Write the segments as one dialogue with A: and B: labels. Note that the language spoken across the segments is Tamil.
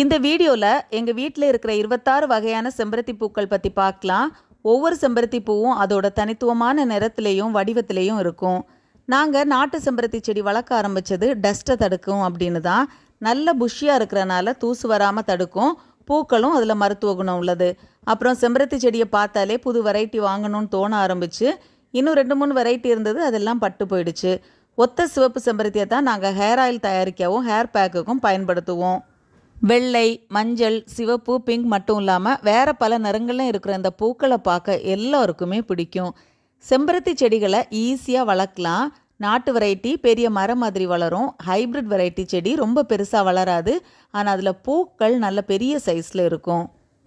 A: இந்த வீடியோவில் எங்கள் வீட்டில் இருக்கிற இருபத்தாறு வகையான செம்பருத்தி பூக்கள் பற்றி பார்க்கலாம் ஒவ்வொரு செம்பருத்தி பூவும் அதோட தனித்துவமான நிறத்திலையும் வடிவத்திலையும் இருக்கும். நாங்கள் நாட்டு செம்பருத்தி செடி வளர்க்க ஆரம்பித்தது டஸ்ட்டை தடுக்கும் அப்படின்னு தான். நல்ல புஷ்ஷியாக இருக்கிறனால தூசு வராமல் தடுக்கும். பூக்களும் அதில் மருத்துவ குணம் உள்ளது. அப்புறம் செம்பருத்தி செடியை பார்த்தாலே புது வெரைட்டி வாங்கணும்னு தோண ஆரம்பிச்சு இன்னும் ரெண்டு மூணு வெரைட்டி இருந்தது அதெல்லாம் பட்டு போயிடுச்சு. ஒத்த சிவப்பு செம்பருத்தியை தான் நாங்கள் ஹேர் ஆயில் தயாரிக்கவும் ஹேர் பேக்குக்கும் பயன்படுத்துவோம். வெள்ளை மஞ்சள் சிவப்பு பிங்க் மட்டும் இல்லாமல் வேறு பல நிறங்களும் இருக்கிற இந்த பூக்களை பார்க்க எல்லாருக்குமே பிடிக்கும். செம்பருத்தி செடிகளை ஈஸியாக வளர்க்கலாம். நாட்டு வெரைட்டி பெரிய மரம் மாதிரி வளரும். ஹைப்ரிட் வெரைட்டி செடி ரொம்ப பெருசாக வளராது. ஆனால் அதில் பூக்கள் நல்ல பெரிய சைஸில் இருக்கும்.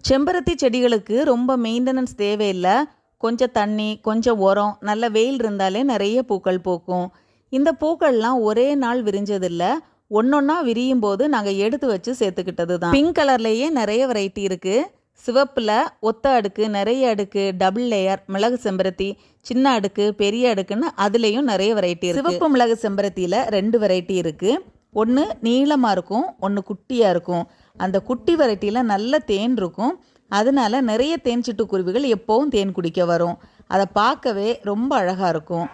A: செம்பருத்தி செடிகளுக்கு ரொம்ப மெயின்டெனன்ஸ் தேவையில்லை. கொஞ்சம் தண்ணி கொஞ்சம் உரம் நல்ல வெயில் இருந்தாலே நிறைய பூக்கள் பூக்கும். இந்த பூக்கள்லாம் ஒரே நாள் விரிஞ்சதில்லை. ஒன்னொன்னா விரியும் போது நாங்கள் எடுத்து வச்சு சேர்த்துக்கிட்டது தான் பிங்க் கலர்லேயே நிறைய வெரைட்டி இருக்குது சிவப்பில் ஒத்த அடுக்கு நிறைய அடுக்கு டபுள் லேயர் மிளகு செம்பருத்தி சின்ன அடுக்கு பெரிய அடுக்குன்னு அதுலேயும் நிறைய வெரைட்டி இருக்கு. சிவப்பு மிளகு செம்பருத்தியில் ரெண்டு வெரைட்டி இருக்குது ஒன்று நீளமாக இருக்கும் ஒன்று குட்டியாக இருக்கும். அந்த குட்டி வெரைட்டியில் நல்ல தேன் இருக்கும். அதனால நிறைய தேன் சிட்டுக்குருவிகள் எப்போவும் தேன் குடிக்க வரும். அதை பார்க்கவே ரொம்ப அழகாக இருக்கும்.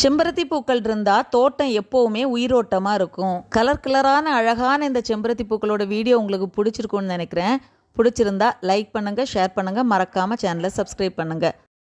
A: செம்பருத்தி பூக்கள் இருந்தால் தோட்டம் எப்போவுமே உயிரோட்டமாக இருக்கும். கலர் கலரான அழகான இந்த செம்பருத்தி பூக்களோட வீடியோ உங்களுக்கு பிடிச்சிருக்கும்னு நினைக்கிறேன். பிடிச்சிருந்தா லைக் பண்ணுங்கள் ஷேர் பண்ணுங்கள் மறக்காமல் சேனலை சப்ஸ்கிரைப் பண்ணுங்கள்